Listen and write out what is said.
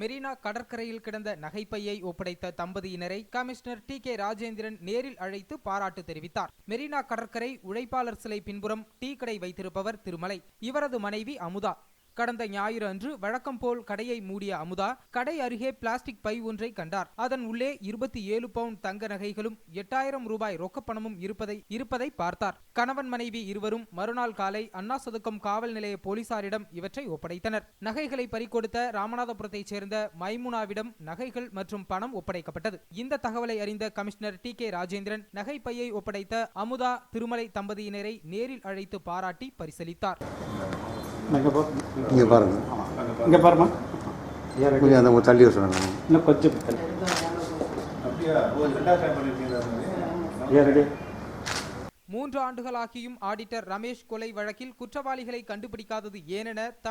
மெரினா கடற்கரையில் கிடந்த நகைப்பையை ஒப்படைத்த தம்பதியினரை கமிஷனர் டி கே ராஜேந்திரன் நேரில் அழைத்து பாராட்டு தெரிவித்தார். மெரினா கடற்கரை உழைப்பாளர் சிலை பின்புறம் டீ கடை வைத்திருப்பவர் திருமலை. இவரது மனைவி அமுதா. கடந்த ஞாயிறு அன்று வழக்கம் போல் கடையை மூடிய அமுதா கடை அருகே பிளாஸ்டிக் பை ஒன்றை கண்டார். அதன் உள்ளே இருபத்தி ஏழு பவுண்ட் தங்க நகைகளும் எட்டாயிரம் ரூபாய் ரொக்கப்பணமும் இருப்பதை இருப்பதை பார்த்தார். கணவன் மனைவி இருவரும் மறுநாள் காலை அண்ணா சதுக்கம் காவல் நிலைய போலீசாரிடம் இவற்றை ஒப்படைத்தனர். நகைகளை பறிகொடுத்த ராமநாதபுரத்தைச் சேர்ந்த மைமுனாவிடம் நகைகள் மற்றும் பணம் ஒப்படைக்கப்பட்டது. இந்த தகவலை அறிந்த கமிஷனர் டி கே ராஜேந்திரன் நகைப்பையை ஒப்படைத்த அமுதா திருமலை தம்பதியினரை நேரில் அழைத்து பாராட்டி பரிசளித்தார். இங்கே பாருங்க. இங்கே பாருமா கொஞ்சம் அந்த தள்ளி சொல்லுங்க இன்னும் கொஞ்சம் மூன்று ஆண்டுகளாகியும் ஆடிட்டர் ரமேஷ் கொலை வழக்கில் குற்றவாளிகளை கண்டுபிடிக்காதது ஏனென தமிழ்